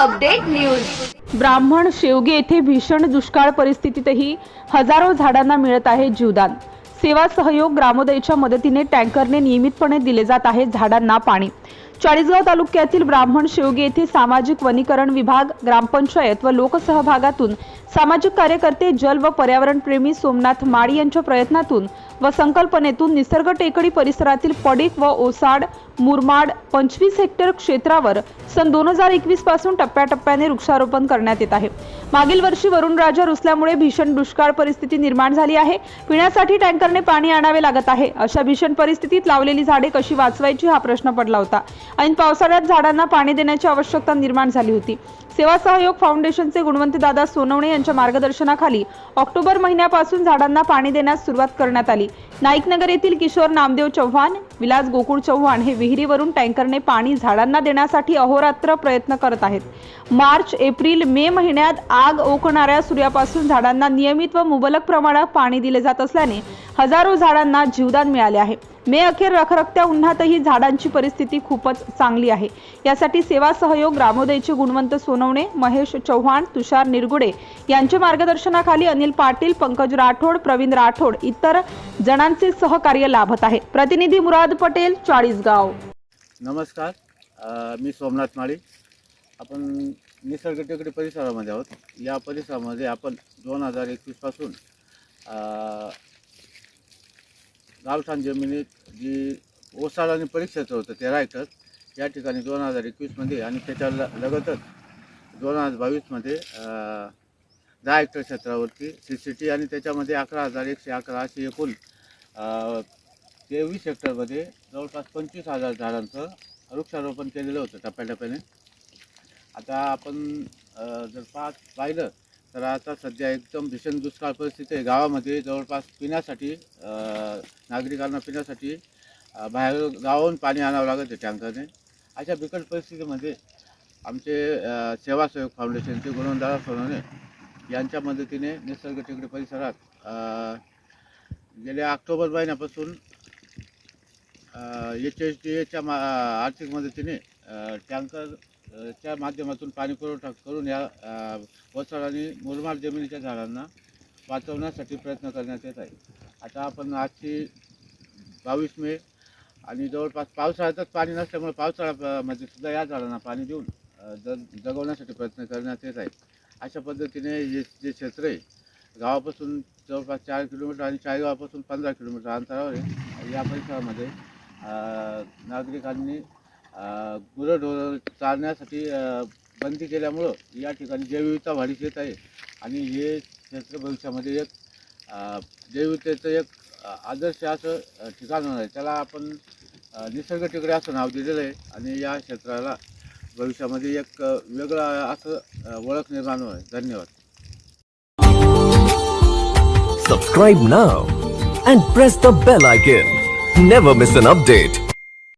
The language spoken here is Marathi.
न्यूज. ब्राह्मण शेवगे येथे भीषण दुष्काळ परिस्थितीतही हजारो झाडांना मिळत आहे जीवदान. सेवा सहयोग ग्रामोदयच्या मदतीने टँकरने नियमितपणे दिले जात आहे झाडांना पाणी. चाळीसगाव तालुक्यातील ब्राह्मण शेवगे येथे सामाजिक वनीकरण विभाग ग्रामपंचायत व लोकसहभागातून सामाजिक कार्यकर्ते जल व पर्यावरण प्रेमी सोमनाथ माळी यांच्या प्रयत्नातून व संकल्पनेतून निसर्ग टेकडी परिसरातील पडीक व ओसाड मुरमाड पंचवीस हेक्टर क्षेत्रावर सन दोन हजार एकवीसपासून टप्प्याटप्प्याने वृक्षारोपण करण्यात येत आहे. मागील वर्षी वरुण राजा रुसल्यामुळे भीषण दुष्काळ परिस्थिती निर्माण झाली आहे. पिण्यासाठी टँकरने पाणी आणावे लागत आहे. अशा भीषण परिस्थितीत लावलेली झाडे कशी वाचवायची हा प्रश्न पडला होता. ऐन पावसाळ्यात झाडांना पाणी देण्याची आवश्यकता निर्माण झाली होती. सेवा सहयोग फाउंडेशनचे गुणवंत दादा सोनवणे यांच्या मार्गदर्शनाखाली ऑक्टोबर महिन्यापासून झाडांना पाणी देण्यास सुरुवात करण्यात आली. नाईकनगर येथील किशोर नामदेव चव्हाण विलास गोकुळ चव्हाण हे विहिरीवरून टँकरने पाणी झाडांना देण्यासाठी अहोरात्र प्रयत्न करत आहेत. मार्च एप्रिल मे महिन्यात आग ओकणाऱ्या सूर्यापासून झाडांना नियमित व मुबलक प्रमाणात पाणी दिले जात असल्याने हजारो झाडांना जीवदान मिळाले आहे. मे अखेर रखरखत्या उन्हातही झाडांची परिस्थिती खूपच चांगली आहे. यासाठी सेवा सहयोग ग्रामोदयचे गुणवंत सोनवणे महेश चव्हाण तुषार निरगुडे यांच्या मार्गदर्शनाखाली अनिल पाटील पंकज राठोड प्रवीण राठोड इतर जणांचे सहकार्य लाभत आहे. प्रतिनिधी मुराद पटेल चाळीसगाव. नमस्कार. मी सोमनाथ माळी. आपण निसर्ग टेकडी परिसरामध्ये आहोत. या परिसरामध्ये आपण दोन हजार एकवीसपासून गावठाण जमिनीत जी ओसाड आणि परीक्षेचं होतं ते एकर या ठिकाणी दोन हजार एकवीसमध्ये आणि त्याच्या ल लगतच दोन हजार बावीसमध्ये दहा हेक्टर क्षेत्रावरती सी सी टी आणि त्याच्यामध्ये अकरा हजार एकशे अकरा अशी एकूण तेवीस हेक्टरमध्ये जवळपास पंचवीस हजार झाडांचं वृक्षारोपण केलेलं होतं टप्प्याटप्प्याने. आता आपण जर पाच पाहिलं तर आता सध्या एकदम भीषण दुष्काळ परिस्थिती आहे. गावामध्ये जवळपास पिण्यासाठी नागरिकांना पिण्यासाठी बाहेर गावाहून पाणी आणावं लागत आहे टँकरने. अशा बिकट परिस्थितीमध्ये आमचे सेवासेवक फाउंडेशनचे गुणवंदारा सोनवणे यांच्या मदतीने निसर्ग टेकडी परिसरात गेल्या ऑक्टोबर महिन्यापासून एच एच डी एच्या मा आर्थिक मदतीने टँकर च्या माध्यमातून पाणी पुरवठा करून या वसाड आणि मुरमाड जमिनीच्या झाडांना वाचवण्यासाठी प्रयत्न करण्यात येत आहे. आता आपण आजची बावीस मे आणि जवळपास पावसाळ्यातच पाणी नसल्यामुळे पावसाळ्यामध्ये म्हणजे सुद्धा या झाडांना पाणी देऊन ज जगवण्यासाठी प्रयत्न करण्यात येत आहे. अशा पद्धतीने हे जे क्षेत्र आहे गावापासून जवळपास चार किलोमीटर आणि चाळीगावापासून पंधरा किलोमीटर अंतरावर आहे. या परिसरामध्ये नागरिकांनी गुरंढोरं चालण्यासाठी बंदी केल्यामुळं या ठिकाणी जैवविविधता वाढीस येत आहे. आणि हे क्षेत्र भविष्यामध्ये एक अ, जैवविविधतेचं एक आदर्श असं ठिकाण होणार आहे. त्याला आपण निसर्ग टेकडे असं नाव दिलेलं आहे. आणि या क्षेत्राला भविष्यामध्ये एक वेगळा वेगळं असं ओळख निर्माण होणार आहे. धन्यवाद. Subscribe now and press the bell icon. Never miss an update.